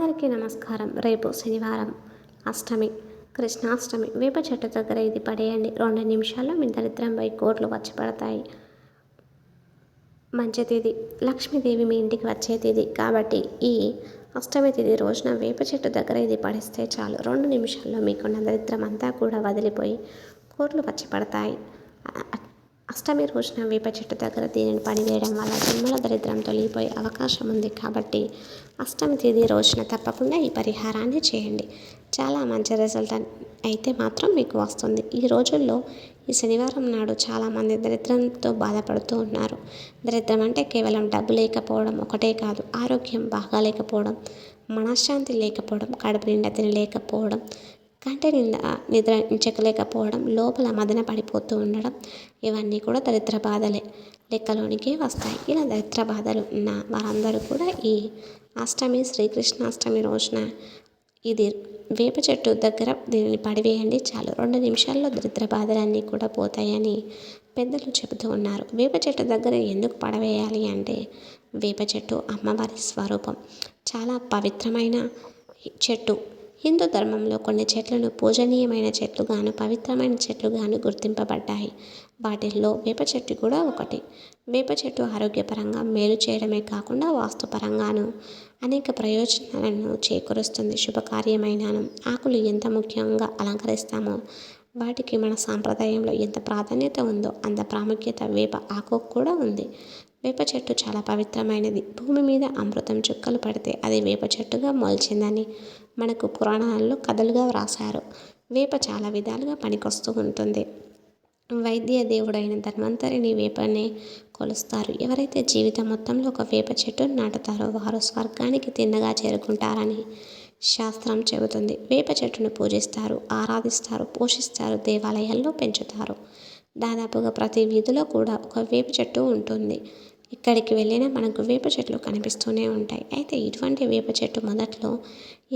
అందరికీ నమస్కారం. రేపు శనివారం అష్టమి కృష్ణాష్టమి వేప చెట్టు దగ్గర ఇది పడేయండి. రెండు నిమిషాల్లో మీ దరిద్రంపై కోట్లు వచ్చి పడతాయి. మంచి తిథి లక్ష్మీదేవి మీ ఇంటికి వచ్చే తిథి కాబట్టి ఈ అష్టమి తిథి రోజున వేప చెట్టు దగ్గర ఇది పడిస్తే చాలు. రెండు నిమిషాల్లో మీకున్న దరిద్రం అంతా కూడా వదిలిపోయి కోట్లు వచ్చి పడతాయి. అష్టమి రోజున వేప చెట్టు దగ్గర దీనిని పనివేయడం వల్ల జన్మల దరిద్రం తొలగిపోయే అవకాశం ఉంది కాబట్టి అష్టమి తేదీ రోజున తప్పకుండా ఈ పరిహారాన్ని చేయండి. చాలా మంచి రిజల్ట్ అయితే మాత్రం మీకు వస్తుంది. ఈ రోజుల్లో ఈ శనివారం నాడు చాలామంది దరిద్రంతో బాధపడుతూ ఉన్నారు. దరిద్రం అంటే కేవలం డబ్బు లేకపోవడం ఒకటే కాదు ఆరోగ్యం బాగా లేకపోవడం మనశ్శాంతి లేకపోవడం కడుపు నిండా తినలేకపోవడం కంటి నిండా నిద్రించకలేకపోవడం లోపల మదన పడిపోతూ ఉండడం ఇవన్నీ కూడా దరిద్ర బాధలే. లెక్కలోనికి వస్తాయి. ఇలా దరిద్ర బాధలు ఉన్న వారందరూ కూడా ఈ అష్టమి శ్రీకృష్ణాష్టమి రోజున ఇది వేప చెట్టు దగ్గర దీనిని పడివేయండి చాలు. రెండు నిమిషాల్లో దరిద్ర బాధలన్నీ కూడా పోతాయని పెద్దలు చెబుతూ ఉన్నారు. వేప చెట్టు దగ్గర ఎందుకు పడవేయాలి అంటే వేప చెట్టు అమ్మవారి స్వరూపం. చాలా పవిత్రమైన చెట్టు. హిందూ ధర్మంలో కొన్ని చెట్లను పూజనీయమైన చెట్లుగాను పవిత్రమైన చెట్లుగాను గుర్తింపబడ్డాయి. వాటిల్లో వేప చెట్టు కూడా ఒకటి. వేప చెట్టు ఆరోగ్యపరంగా మేలు చేయడమే కాకుండా వాస్తుపరంగాను అనేక ప్రయోజనాలను చేకూరుస్తుంది. శుభకార్యమైనను. ఆకులు ఎంత ముఖ్యంగా అలంకరిస్తామో వాటికి మన సాంప్రదాయంలో ఎంత ప్రాధాన్యత ఉందో అంత ప్రాముఖ్యత వేప ఆకు కూడా ఉంది. వేప చెట్టు చాలా పవిత్రమైనది. భూమి మీద అమృతం చుక్కలు పడితే అది వేప చెట్టుగా మొలిచిందని మనకు పురాణాల్లో కథలుగా వ్రాసారు వేప చాలా విధాలుగా పనికొస్తూ ఉంటుంది. వైద్య దేవుడైన ధన్వంతరిని వేపనే కొలుస్తారు. ఎవరైతే జీవితం మొత్తంలో ఒక వేప చెట్టును నాటుతారో వారు స్వర్గానికి తిన్నగా చేరుకుంటారని శాస్త్రం చెబుతుంది. వేప చెట్టును పూజిస్తారు ఆరాధిస్తారు పోషిస్తారు దేవాలయాల్లో పెంచుతారు. దాదాపుగా ప్రతి వీధిలో కూడా ఒక వేప చెట్టు ఉంటుంది. ఎక్కడికి వెళ్ళినా మనకు వేప చెట్లు కనిపిస్తూనే ఉంటాయి. అయితే ఇటువంటి వేప చెట్టు మొదట్లో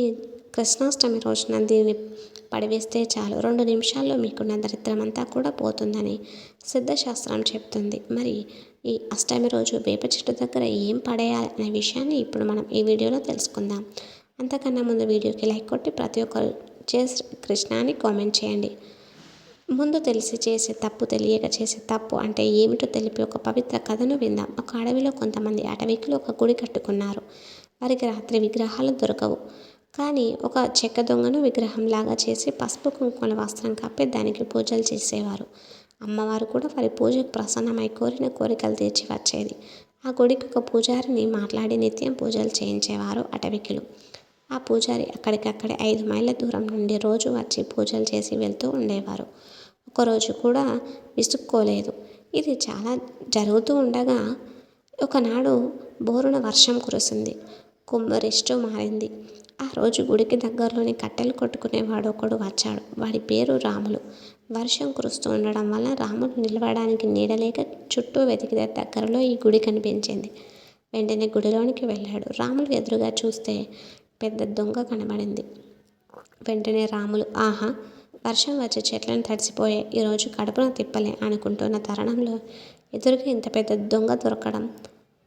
ఈ కృష్ణాష్టమి రోజున దీన్ని పడివేస్తే చాలు. రెండు నిమిషాల్లో మీకున్న దరిద్రం అంతా కూడా పోతుందని సిద్ధశాస్త్రం చెప్తుంది. మరి ఈ అష్టమి రోజు వేప చెట్టు దగ్గర ఏం పడేయాలి అనే విషయాన్ని ఇప్పుడు మనం ఈ వీడియోలో తెలుసుకుందాం. అంతకన్నా ముందు వీడియోకి లైక్ కొట్టి ప్రతి ఒక్కరు చేసి కృష్ణాన్ని కామెంట్ చేయండి. ముందు తెలిసి చేసే తప్పు తెలియక చేసే తప్పు అంటే ఏమిటో తెలిపి ఒక పవిత్ర కథను విందాం. ఒక అడవిలో కొంతమంది అటవికులు ఒక గుడి కట్టుకున్నారు. వారికి రాత్రి విగ్రహాలు దొరకవు. కానీ ఒక చెక్క దొంగను విగ్రహంలాగా చేసి పసుపు కుంకుమల వస్త్రం కప్పి దానికి పూజలు చేసేవారు. అమ్మవారు కూడా వారి పూజకు ప్రసన్నమై కోరిన కోరికలు తీర్చి వచ్చేది. ఆ గుడికి ఒక పూజారిని మాట్లాడి నిత్యం పూజలు చేయించేవారు అటవికులు. ఆ పూజారి అక్కడికక్కడే ఐదు మైళ్ళ దూరం నుండి రోజు వచ్చి పూజలు చేసి వెళ్తూ ఉండేవారు. ఒకరోజు కూడా విసుక్కోలేదు. ఇది చాలా జరుగుతూ ఉండగా ఒకనాడు బోరున వర్షం కురిసింది. కుంభరిష్టు మారింది. ఆ రోజు గుడికి దగ్గరలోని కట్టెలు కొట్టుకునేవాడు ఒకడు వచ్చాడు. వాడి పేరు రాములు. వర్షం కురుస్తూ ఉండడం వల్ల రాముడు నిలవడానికి నీడలేక చుట్టూ వెతికితే దగ్గరలో ఈ గుడి కనిపించింది. వెంటనే గుడిలోనికి వెళ్ళాడు. రాములు ఎదురుగా చూస్తే పెద్ద దొంగ కనబడింది. వెంటనే రాములు ఆహా వర్షం వచ్చి చెట్లను తడిసిపోయే ఈరోజు కడుపున తిప్పలే అనుకుంటున్న తరుణంలో ఎదురుగా ఇంత పెద్ద దొంగ దొరకడం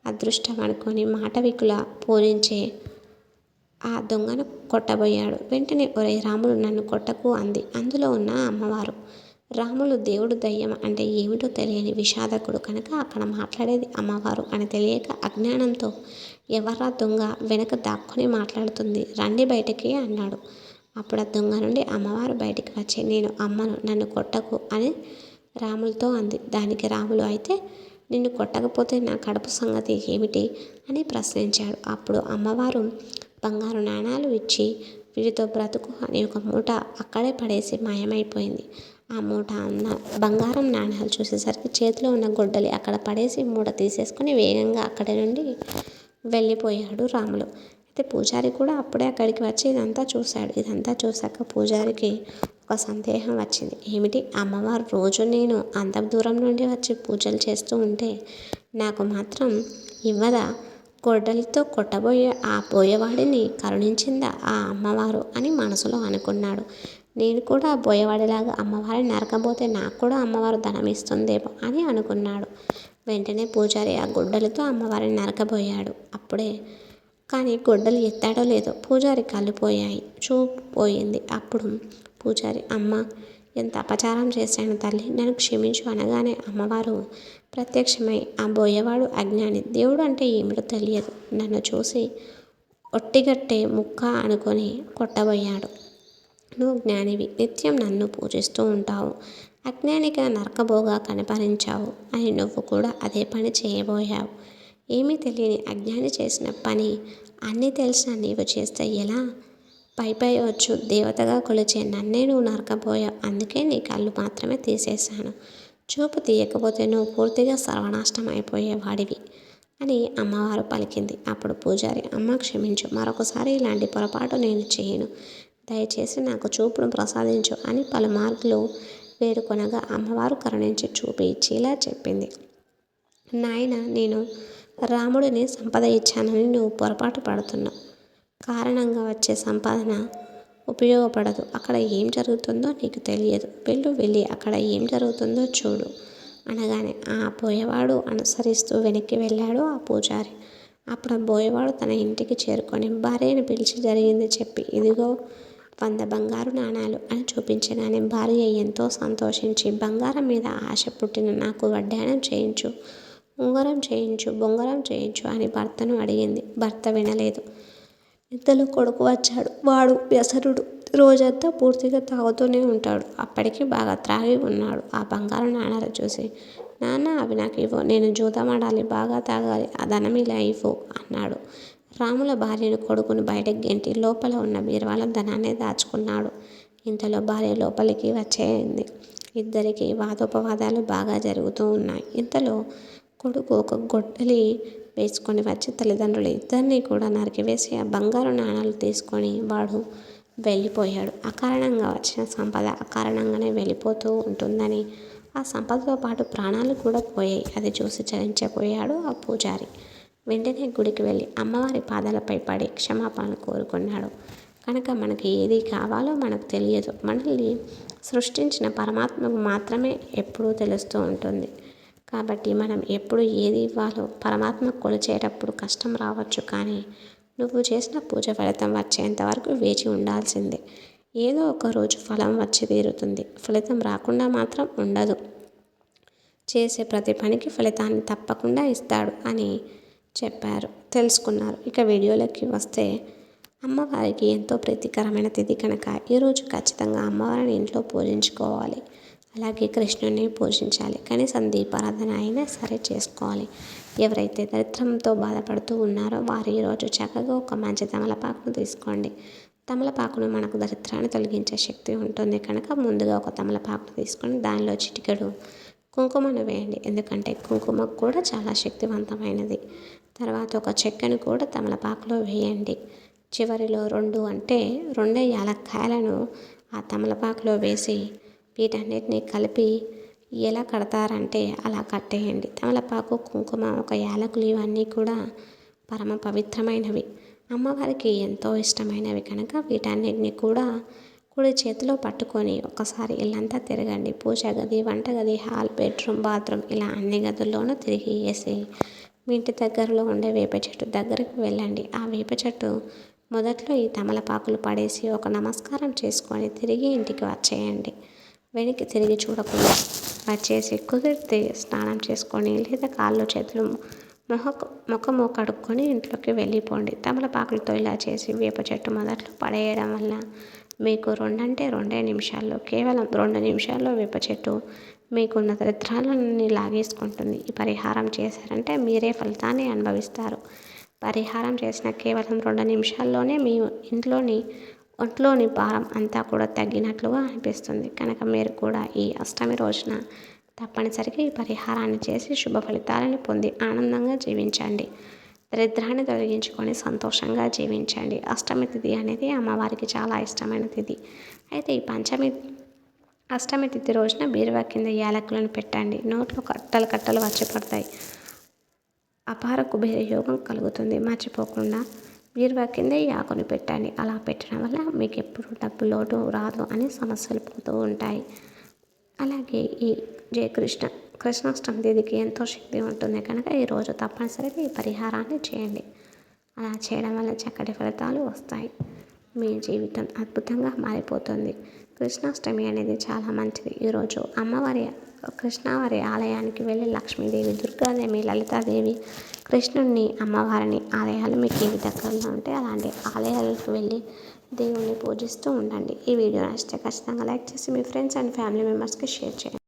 అదృష్టం అనుకొని మాటవికుల పూరించే ఆ దొంగను కొట్టబోయాడు. వెంటనే ఒరే రాములు నన్ను కొట్టకు అంది. అందులో ఉన్న అమ్మవారు రాములు దేవుడు దయ్యం అంటే ఏమిటో తెలియని విషాదకుడు కనుక అక్కడ మాట్లాడేది అమ్మవారు అని తెలియక అజ్ఞానంతో ఎవర్రా దొంగ వెనక దాక్కుని మాట్లాడుతుంది. రండి బయటకి అన్నాడు. అప్పుడు ఆ దొంగ నుండి అమ్మవారు బయటికి వచ్చి నేను అమ్మను నన్ను కొట్టకు అని రాములతో అంది. దానికి రాములు అయితే నిన్ను కొట్టకపోతే నా కడుపు సంగతి ఏమిటి అని ప్రశ్నించాడు. అప్పుడు అమ్మవారు బంగారు నాణాలు ఇచ్చి వీటితో బ్రతుకు అని ఒక మూట అక్కడే పడేసి మాయమైపోయింది. ఆ మూట అన్న బంగారం నాణాలు చూసేసరికి చేతిలో ఉన్న గొడ్డలి అక్కడ పడేసి మూట తీసేసుకొని వేగంగా అక్కడి నుండి వెళ్ళిపోయాడు రాములు. అయితే పూజారి కూడా అప్పుడే అక్కడికి వచ్చి ఇదంతా చూశాడు. ఇదంతా చూశాక పూజారికి ఒక సందేహం వచ్చింది. ఏమిటి? అమ్మవారు రోజు నేను అంత దూరం నుండి వచ్చి పూజలు చేస్తూ ఉంటే నాకు మాత్రం ఇవ్వదా? గొడ్డలితో కొట్టబోయే ఆ పోయేవాడిని కరుణించిందా ఆ అమ్మవారు అని మనసులో అనుకున్నాడు. నేను కూడా బోయవాడిలాగా అమ్మవారిని నరకబోతే నాకు కూడా అమ్మవారు ధనం ఇస్తుందేమో అని అనుకున్నాడు. వెంటనే పూజారి ఆ గుడ్డలతో అమ్మవారిని నరకబోయాడు. అప్పుడే కానీ గుడ్డలు ఎత్తాడో లేదో పూజారి కలిపోయాయి చూపు పోయింది. అప్పుడు పూజారి అమ్మ ఎంత అపచారం చేశాను తల్లి. నన్ను క్షమించు అనగానే అమ్మవారు ప్రత్యక్షమై ఆ బోయేవాడు అజ్ఞాని. దేవుడు అంటే ఏమిటో తెలియదు. నన్ను చూసి ఒట్టిగట్టే ముక్క అనుకొని కొట్టబోయాడు. నువ్వు జ్ఞానివి నిత్యం నన్ను పూజిస్తూ ఉంటావు. అజ్ఞానిగా నరకబోగా కనపరించావు. అని నువ్వు కూడా అదే పని చేయబోయావు. ఏమీ తెలియని అజ్ఞాని చేసిన పని అన్నీ తెలిసిన నీవు చేస్తే ఎలా? పై పై వచ్చు దేవతగా కొలిచే నన్నే నువ్వు నరకబోయావు. అందుకే నీ కళ్ళు మాత్రమే తీసేశాను. చూపు తీయకపోతే నువ్వు పూర్తిగా సర్వనాశనం అయిపోయేవాడివి అని అమ్మవారు పలికింది. అప్పుడు పూజారి అమ్మ క్షమించు మరొకసారి ఇలాంటి పొరపాటు నేను చేయను. దయచేసి నాకు చూపును ప్రసాదించు అని పలు మార్పులు వేడుకొనగా అమ్మవారు కరుణించి చూపి ఇచ్చేలా చెప్పింది. నాయన నేను రాముడిని సంపద ఇచ్చానని నువ్వు పొరపాటు పడుతున్నావు కారణంగా వచ్చే సంపాదన ఉపయోగపడదు. అక్కడ ఏం జరుగుతుందో నీకు తెలియదు. వెళ్ళు వెళ్ళి అక్కడ ఏం జరుగుతుందో చూడు అనగానే ఆ పోయేవాడు అనుసరిస్తూ వెనక్కి వెళ్ళాడు ఆ పూజారి. అప్పుడు ఆ బోయేవాడు తన ఇంటికి చేరుకొని భార్యను పిలిచి జరిగింది చెప్పి ఇదిగో వంద బంగారు నాణాలు అని చూపించగానే భార్య ఎంతో సంతోషించి బంగారం మీద ఆశ పుట్టిన నాకు వడ్డాయనం చేయించు ఉంగరం చేయించు బొంగరం చేయించు అని భర్తను అడిగింది. భర్త వినలేదు. ఇద్దరు కొడుకు వచ్చాడు. వాడు వ్యసరుడు రోజంతా పూర్తిగా తాగుతూనే ఉంటాడు. అప్పటికి బాగా త్రాగి ఉన్నాడు. ఆ బంగారు నాణాలు చూసి నాన్న అవి నాకు ఇవ్వు. నేను జూదమాడాలి. బాగా తాగాలి. ఆ ధనం ఇలా ఇవ్వు అన్నాడు. రాముల భార్యను కొడుకుని బయటకు గెంటి లోపల ఉన్న బీరువాల ధనాన్ని దాచుకున్నాడు. ఇంతలో భార్య లోపలికి వచ్చేయింది. ఇద్దరికి వాదోపవాదాలు బాగా జరుగుతూ ఉన్నాయి. ఇంతలో కొడుకు ఒక గొడ్డలి వేసుకొని వచ్చి తల్లిదండ్రులు ఇద్దరిని కూడా నరికివేసి ఆ బంగారు నాణాలు తీసుకొని వాడు వెళ్ళిపోయాడు. అకారణంగా వచ్చిన సంపద అకారణంగానే వెళ్ళిపోతూ ఉంటుందని ఆ సంపదతో పాటు ప్రాణాలు కూడా పోయాయి. అది చూసి చలించిపోయాడు ఆ పూజారి. వెంటనే గుడికి వెళ్ళి అమ్మవారి పాదాలపై పడి క్షమాపణ కోరుకున్నాడు. కనుక మనకి ఏది కావాలో మనకు తెలియదు. మనల్ని సృష్టించిన పరమాత్మకు మాత్రమే ఎప్పుడూ తెలుస్తూ ఉంటుంది. కాబట్టి మనం ఎప్పుడు ఏది ఇవ్వాలో పరమాత్మ కొలిచేటప్పుడు కష్టం రావచ్చు కానీ నువ్వు చేసిన పూజ ఫలితం వచ్చేంత వరకు వేచి ఉండాల్సిందే. ఏదో ఒక రోజు ఫలం వచ్చి తీరుతుంది. ఫలితం రాకుండా మాత్రం ఉండదు. చేసే ప్రతి పనికి ఫలితాన్ని తప్పకుండా ఇస్తాడు అని చెప్పారు. తెలుసుకున్నారు. ఇక వీడియోలోకి వస్తే అమ్మవారికి ఎంతో ప్రీతికరమైన తిథి కనుక ఈరోజు ఖచ్చితంగా అమ్మవారిని ఇంట్లో పూజించుకోవాలి. అలాగే కృష్ణుని పూజించాలి. కనీసం దీపారాధన అయినా సరే చేసుకోవాలి. ఎవరైతే దరిద్రంతో బాధపడుతూ ఉన్నారో వారు ఈరోజు చక్కగా ఒక మంచి తమలపాకును తీసుకోండి. తమలపాకును మనకు దరిద్రాన్ని తొలగించే శక్తి ఉంటుంది కనుక ముందుగా ఒక తమలపాకును తీసుకొని దానిలో చిటికెడు కుంకుమను వేయండి. ఎందుకంటే కుంకుమ కూడా చాలా శక్తివంతమైనది. తర్వాత ఒక చెక్కను కూడా తమలపాకులో వేయండి. చివరిలో రెండు అంటే రెండే యాలక్కాయలను ఆ తమలపాకులో వేసి వీటన్నిటిని కలిపి ఎలా కడతారంటే అలా కట్టేయండి తమలపాకు కుంకుమ ఒక యాలకులు ఇవన్నీ కూడా పరమ పవిత్రమైనవి. అమ్మవారికి ఎంతో ఇష్టమైనవి కనుక వీటన్నిటిని కూడా కుడి చేతిలో పట్టుకొని ఒకసారి ఇల్లంతా తిరగండి. పూజ గది వంటగది హాల్ బెడ్రూమ్ బాత్రూమ్ ఇలా అన్ని గదుల్లోనూ తిరిగి వేసి మీ ఇంటి దగ్గరలో ఉండే వేప చెట్టు దగ్గరికి వెళ్ళండి. ఆ వేప చెట్టు మొదట్లో ఈ తమలపాకులు పడేసి ఒక నమస్కారం చేసుకొని తిరిగి ఇంటికి వచ్చేయండి. వెనక్కి తిరిగి చూడకుండా వచ్చేసి కుదిరితే స్నానం చేసుకొని లేదా కాళ్ళు చేతులు మొహకు ముఖము కడుక్కొని ఇంట్లోకి వెళ్ళిపోండి. తమలపాకులతో ఇలా చేసి వేప చెట్టు మొదట్లో పడేయడం వల్ల మీకు రెండంటే రెండే నిమిషాల్లో కేవలం రెండు నిమిషాల్లో వేప చెట్టు మీకున్న దరిద్రాలన్నీ లాగేసుకుంటుంది. ఈ పరిహారం చేశారంటే మీరే ఫలితాన్ని అనుభవిస్తారు. పరిహారం చేసిన కేవలం రెండు నిమిషాల్లోనే మీ ఇంట్లోని ఒంట్లోని భారం అంతా కూడా తగ్గినట్లుగా అనిపిస్తుంది. కనుక మీరు కూడా ఈ అష్టమి రోజున తప్పనిసరిగా ఈ పరిహారాన్ని చేసి శుభ ఫలితాలను పొంది ఆనందంగా జీవించండి. దరిద్రాన్ని తొలగించుకొని సంతోషంగా జీవించండి. అష్టమి తిథి అనేది అమ్మవారికి చాలా ఇష్టమైన తిథి. అయితే ఈ పంచమి అష్టమి తిథి రోజున బీరువా కింద యాలకులను పెట్టండి. నోట్లో కట్టలు కట్టలు వచ్చి పడతాయి అపార కుబేర యోగం కలుగుతుంది. మర్చిపోకుండా బీరువా కింద ఈ పెట్టండి. అలా పెట్టడం వల్ల మీకు ఎప్పుడు డబ్బు లోటు రాదు అని సమస్యలు పోతూ ఉంటాయి. అలాగే ఈ జయకృష్ణ కృష్ణాష్టమి తిథికి ఎంతో శక్తి ఉంటుంది కనుక ఈరోజు తప్పనిసరిగా ఈ పరిహారాన్ని చేయండి. అలా చేయడం వల్ల చక్కటి ఫలితాలు వస్తాయి. మీ జీవితం అద్భుతంగా మారిపోతుంది. కృష్ణాష్టమి అనేది చాలా మంచిది. ఈరోజు అమ్మవారి కృష్ణవారి ఆలయానికి వెళ్ళి లక్ష్మీదేవి దుర్గాదేవి లలితాదేవి కృష్ణుడిని అమ్మవారిని ఆలయాలు మీకు ఏవి దగ్గరలో ఉంటే అలాంటి ఆలయాలకు వెళ్ళి దేవుణ్ణి పూజిస్తూ ఉండండి. ఈ వీడియో నచ్చితే ఖచ్చితంగా లైక్ చేసి మీ ఫ్రెండ్స్ అండ్ ఫ్యామిలీ మెంబర్స్కి షేర్ చేయండి.